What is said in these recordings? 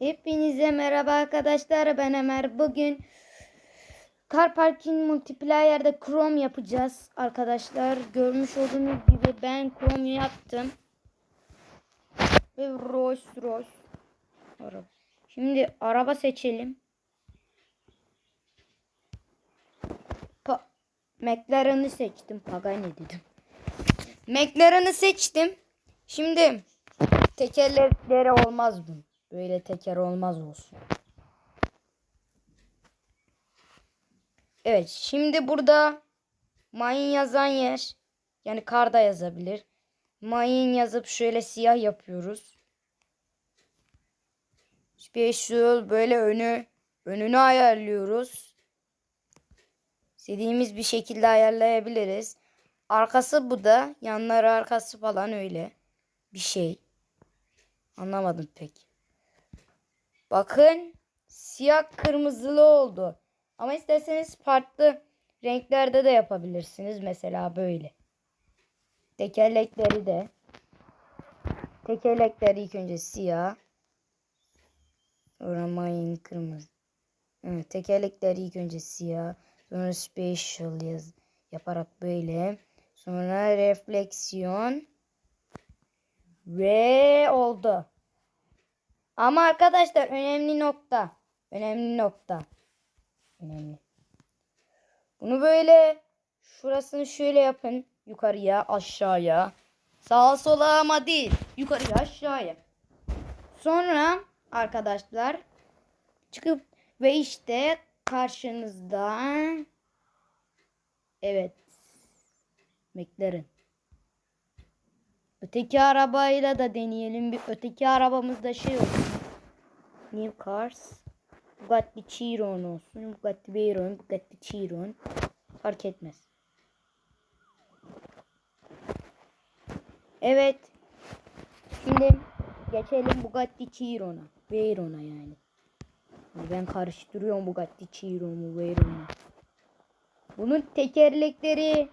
Hepinize merhaba arkadaşlar. Ben Ömer. Bugün Car Parking Multiplayer'de Chrome yapacağız arkadaşlar. Görmüş olduğunuz gibi ben Chrome yaptım. Ve Rolls Royce. Araba. Şimdi araba seçelim. Pa McLaren'ı seçtim. Pagani dedim. McLaren'ı seçtim. Şimdi tekerlekleri olmaz bunun. Böyle teker olmaz olsun. Evet şimdi burada mayın yazan yer yani karda yazabilir. Mayın yazıp şöyle siyah yapıyoruz. Special böyle önü önünü ayarlıyoruz. İstediğimiz bir şekilde ayarlayabiliriz. Arkası bu da. Yanları arkası falan öyle. Bir şey. Anlamadım pek. Bakın siyah kırmızılı oldu. Ama isterseniz farklı renklerde de yapabilirsiniz. Mesela böyle. Tekerlekleri de. Tekerlekleri ilk önce siyah. Sonra mayın kırmızı. Evet, tekerlekleri ilk önce siyah. Sonra special yaz yaparak böyle. Sonra refleksiyon. Ve oldu. Ama arkadaşlar önemli nokta. Önemli nokta. Önemli. Bunu böyle şurasını şöyle yapın. Yukarıya aşağıya. Sağa sola ama değil. Yukarıya aşağıya. Sonra arkadaşlar çıkıp ve işte karşınızda evet McLaren. Öteki arabayla da deneyelim. Bir öteki arabamızda şey olsun. New Cars. Bugatti Chiron olsun. Bugatti Veyron, Bugatti Chiron. Fark etmez. Evet. Şimdi geçelim Bugatti Chiron'a. Veyron'a yani. Ben karıştırıyorum Bugatti Chiron'u Veyron'u. Bunun tekerlekleri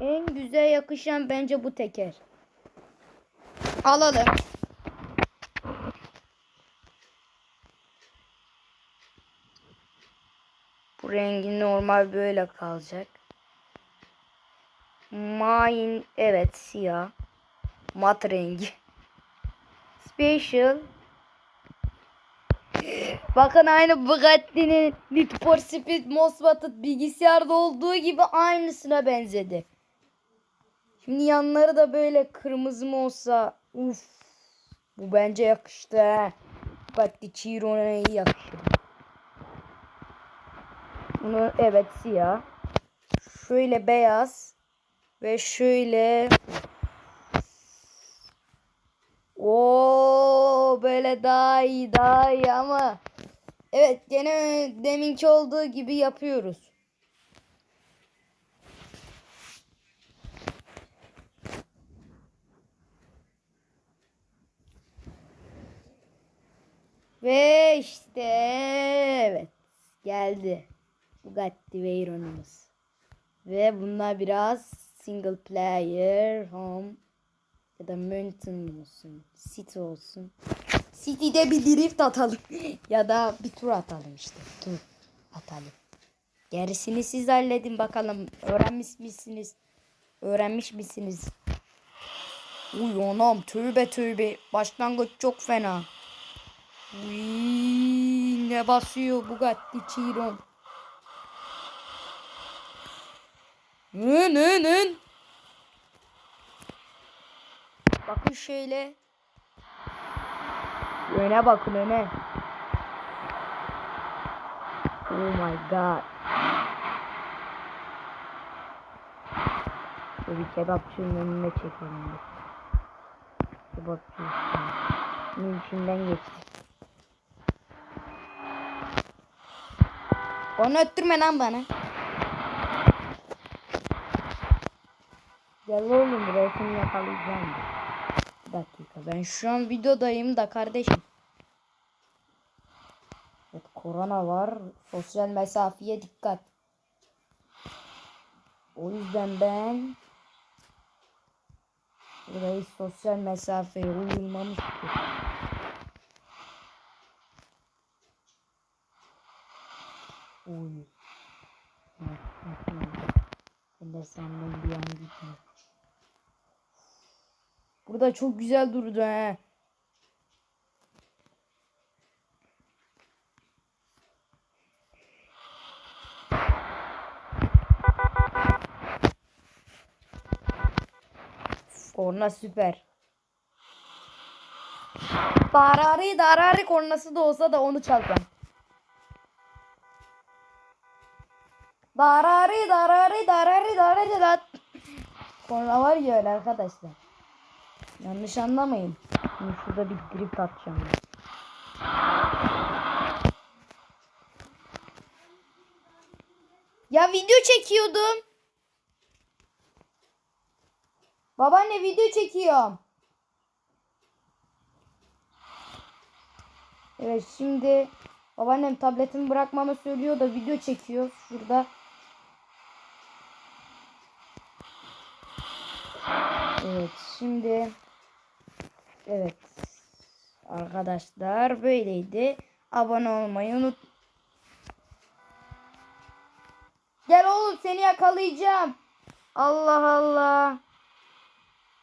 en güzel yakışan bence bu teker. Alalım. Rengi normal böyle kalacak. Mine evet siyah. Mat rengi. Special. Bakın aynı Bugatti'nin Need for Speed Most Wanted bilgisayarda olduğu gibi aynısına benzedi. Şimdi yanları da böyle kırmızı mı olsa uf bu bence yakıştı he. Bugatti Chiron'a iyi yakışır. Bunu evet siyah. Şöyle beyaz ve şöyle o böyle daha iyi daha iyi ama evet gene deminki olduğu gibi yapıyoruz. Ve işte evet geldi. Bugatti Veyron'umuz. Ve bunlar biraz single player, home ya da mountain olsun, city olsun. City'de bir drift atalım ya da bir tur atalım işte. Tur atalım. Gerisini siz halledin bakalım. Öğrenmiş misiniz? Öğrenmiş misiniz? Uy anam tövbe tövbe. Başlangıç çok fena. Uy, ne basıyor Bugatti Chiron. Nın nın nın. Bakın şöyle. Öne bakın öne. Oh my god. Bir kebapçının önüne çekelim. bir. Kebapçı. Bunun içinden geçti. Onu öttürme lan bana. Gel oğlum buraya seni yakalayacağım. Bir dakika ben şu an videodayım da kardeşim. Evet korona var. Sosyal mesafeye dikkat. O yüzden ben burayı sosyal mesafeye uyulmamış Oy. Ben de senden bir an gitmiyorum. Burada çok güzel durdu he. Korna süper. Darari darari kornası da olsa da onu çalsam. Darari darari darari darari da. Korna var ya öyle arkadaşlar. Yanlış anlamayın. Şimdi şurada bir drift atacağım. Ya video çekiyordum. Babaanne video çekiyorum. Evet şimdi babaannem tabletimi bırakmamı söylüyor da video çekiyor şurada. Evet şimdi evet arkadaşlar böyleydi. Abone olmayı unut. Gel oğlum seni yakalayacağım. Allah Allah.